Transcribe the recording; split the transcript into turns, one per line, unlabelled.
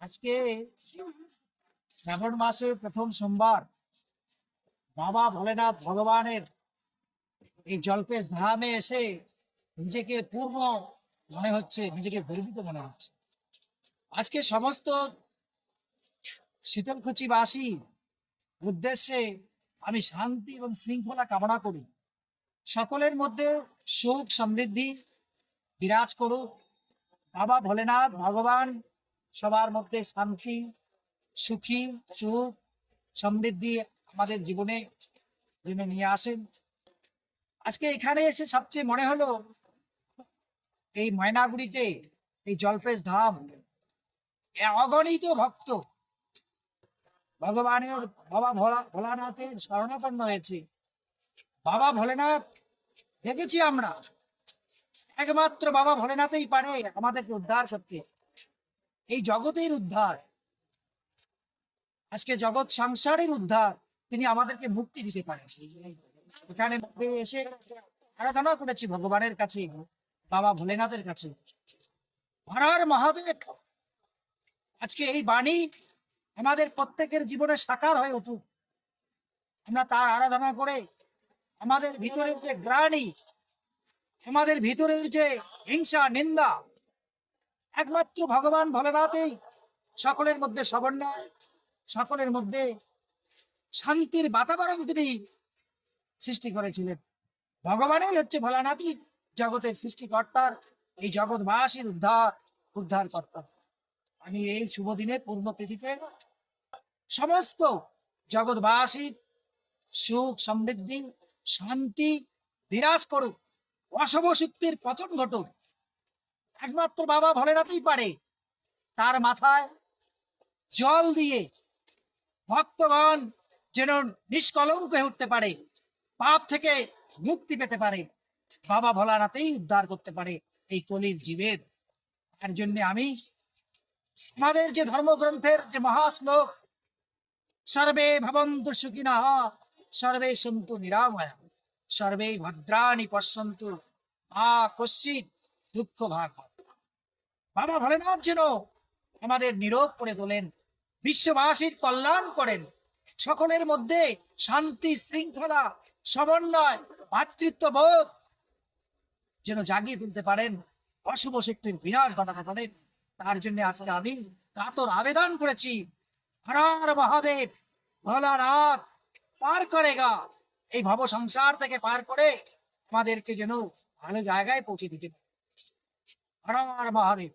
আজকে শ্রাবণ মাসের প্রথম সোমবার বাবা ভোলেনাথ ভগবানের এই জল্পেশ ধামে এসে নিজেকে পূর্ণ মনে হচ্ছে, নিজেকে গর্বিত মনে হচ্ছে। আজকে সমস্ত শীতলকুচিবাসী উদ্দেশ্যে আমি শান্তি এবং শৃঙ্খলা কামনা করি। সকলের মধ্যে সুখ সমৃদ্ধি বিরাজ করুক। বাবা ভোলেনাথ ভগবান, সবার মধ্যে শান্তি, সুখী, সুখ, সমৃদ্ধি আমাদের জীবনে জন্য নিয়ে আসেন। আজকে এখানে এসে সবচেয়ে মনে হলো, এই ময়নাগুড়িতে এই জলপেশ ধাম অগণিত ভক্ত। ভগবানের বাবা ভোলা, ভোলানাথের শরণাপন্ন হয়েছে। বাবা ভোলেনাথ, দেখেছি আমরা। একমাত্র বাবা ভোলেনাথই পারে আমাদেরকে উদ্ধার করতে এই জগতের উদ্ধার, আজকে জগৎ সংসারের উদ্ধার, তিনি আমাদেরকে মুক্তি দিতে পারেন। এখানে এসে আরাধনা করেছি ভগবানের কাছে, বাবা ভোলেনাথের কাছে। হরার মহাদেব, আজকে এই বাণী আমাদের প্রত্যেকের জীবনে সাকার হয়ে উঠুক। আমরা তার আরাধনা করে আমাদের ভিতরের যে গ্লানি আমাদের ভিতরের যে হিংসা, নিন্দা, একমাত্র ভগবান ভোলেনাথই সকলের মধ্যে সমন্বয় সকলের মধ্যে শান্তির বাতাবরণ তিনি সৃষ্টি করেছিলেন। ভগবানই হচ্ছে ভোলানাথই, জগতের সৃষ্টিকর্তার, এই জগৎবাসীর উদ্ধার উদ্ধার কর্তা আমি এই শুভ দিনে পূর্ণ তিথিতে সমস্ত জগৎবাসীর সুখ সমৃদ্ধি, শান্তি বিরাজ করুক। অশুভ শক্তির পতন ঘটুক। একমাত্র বাবা ভোলেনাথই পারে। তার মাথায় জল দিয়ে ভক্তগণ যেন নিষ্কলঙ্ক হয়ে উঠতে পারে, পাপ থেকে মুক্তি পেতে পারে, বাবা ভোলানাথেই উদ্ধার করতে পারে এই কলির জীবের। তার জন্য আমি আমাদের যে ধর্মগ্রন্থের যে মহাশ্লোক, সর্বে ভবন্তু সুখিনঃ, সর্বে সন্তু নিরাময়া সর্বে ভদ্রাণি পশ্যন্তু মা দুঃখ ভাগ বাবা ভোলেনাথ যেন আমাদের নীরব করে তোলেন, বিশ্ববাসীর কল্যাণ করেন, সকলের মধ্যে শান্তি, শৃঙ্খলা, সমন্বয় ভাতৃত্ব বোধ যেন জাগিয়ে তুলতে পারেন। অশুভ শক্তির বিনাশ ঘটাতে পারেন তার জন্য আজকে আমি কাতর আবেদন করেছি। হরার মহাদেব, ভোলানাথ, পার করেগা। এই ভব সংসার থেকে পার করে আমাদেরকে যেন ভালো জায়গায় পৌঁছে দিতে পারে। হরার মহাদেব।